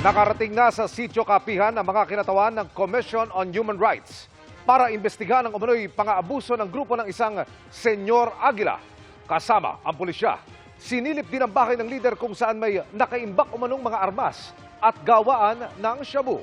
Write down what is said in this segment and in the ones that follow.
Nakarating na sa sitio kapihan ang mga kinatawan ng Commission on Human Rights para imbestigahan ang umano'y pang-aabuso ng grupo ng isang Senyor Aguila. Kasama ang pulisya. Sinilip din ang bahay ng lider kung saan may nakaimbak umanong mga armas at gawaan ng shabu.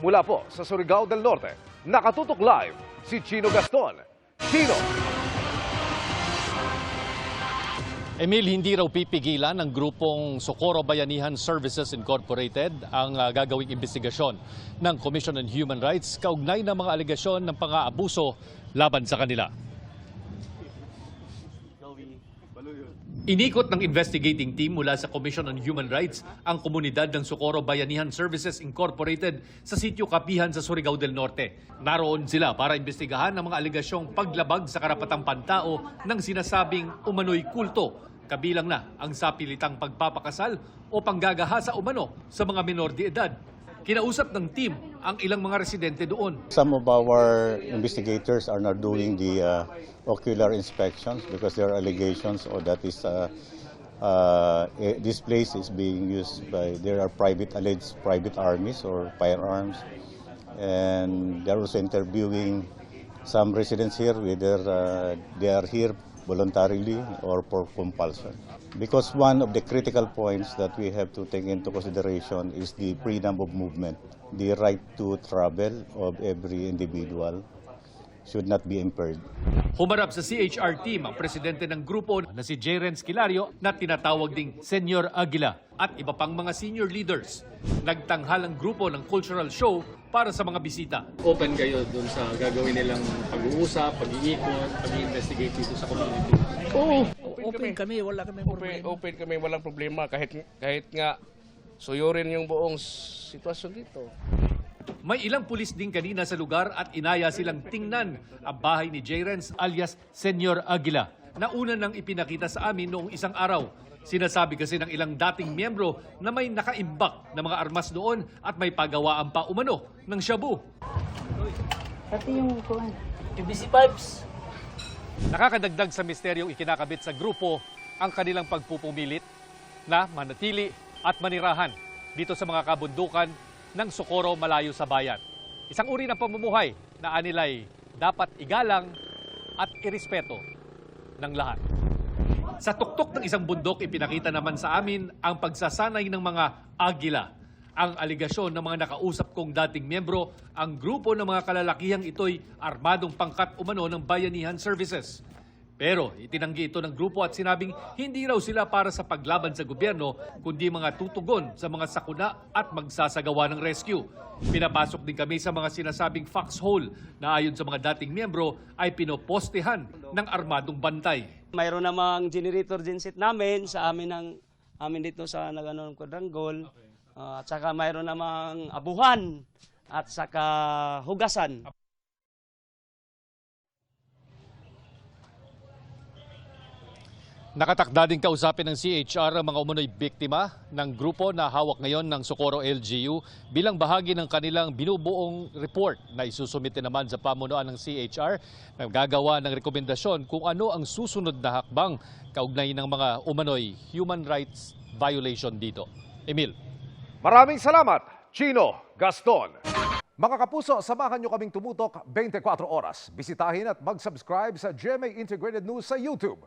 Mula po sa Surigao del Norte, nakatutok live si Chino Gaston. Chino! Emil, hindi raw pipigilan ng grupong Socorro Bayanihan Services Incorporated ang ah, gagawing investigasyon ng Commission on Human Rights kaugnay ng mga alegasyon ng pang-aabuso laban sa kanila. Inikot ng investigating team mula sa Commission on Human Rights ang komunidad ng Socorro Bayanihan Services Incorporated sa sitio Kapihan sa Surigao del Norte. Naroon sila para imbestigahan ang mga alegasyong paglabag sa karapatang pantao ng sinasabing umano'y kulto. Kabilang na ang sapilitang pagpapakasal o panggagaha sa umano sa mga minor de edad. Kinausap ng team ang ilang mga residente doon. Some of our investigators are now doing the uh, ocular inspections because there are allegations or that is uh, uh, eh, this place is being used by there are private alleged private armies or firearms and they're also interviewing some residents here whether uh, they are here voluntarily or for compulsion. Because one of the critical points that we have to take into consideration is the freedom of movement. The right to travel of every individual should not be impaired. Humarap sa CHR team ang presidente ng grupo na si Jaren Skilario na tinatawag ding Senyor Aguila at iba pang mga senior leaders. Nagtanghal ang grupo ng cultural show para sa mga bisita. open kayo dun sa gagawin nilang pag-uusap, pag-iikot, pag-investigate dito sa community. Oo, Open open, kami. kami, wala kami Open, problema. open kami, walang problema. Kahit, kahit nga suyurin yung buong sitwasyon dito. May ilang pulis din kanina sa lugar at inaya silang tingnan ang bahay ni Jarens alias Senyor Aguila na una nang ipinakita sa amin noong isang araw. Sinasabi kasi ng ilang dating miyembro na may nakaimbak na mga armas doon at may pagawaan pa umano ng shabu. Pati yung kuhan. PVC pipes. Nakakadagdag sa misteryong ikinakabit sa grupo ang kanilang pagpupumilit na manatili at manirahan dito sa mga kabundukan ng Socorro malayo sa bayan. Isang uri ng pamumuhay na anilay dapat igalang at irespeto ng lahat. Sa tuktok ng isang bundok, ipinakita naman sa amin ang pagsasanay ng mga agila. Ang aligasyon ng mga nakausap kong dating miyembro, ang grupo ng mga kalalakihang ito'y armadong pangkat umano ng Bayanihan Services. Pero itinanggi ito ng grupo at sinabing hindi raw sila para sa paglaban sa gobyerno, kundi mga tutugon sa mga sakuna at magsasagawa ng rescue. Pinapasok din kami sa mga sinasabing foxhole na ayon sa mga dating miyembro ay pinopostehan ng armadong bantay. Mayroon namang generator genset namin sa amin ng amin dito sa nagano ng quadrangle. Ah, at saka mayroon namang abuhan at saka hugasan. Nakatakda din kausapin ng CHR ang mga umunoy biktima ng grupo na hawak ngayon ng Socorro LGU bilang bahagi ng kanilang binubuong report na isusumite naman sa pamunuan ng CHR na gagawa ng rekomendasyon kung ano ang susunod na hakbang kaugnay ng mga umanoy human rights violation dito. Emil. Maraming salamat, Chino Gaston. Mga kapuso, samahan nyo kaming tumutok 24 oras. Bisitahin at mag-subscribe sa GMA Integrated News sa YouTube.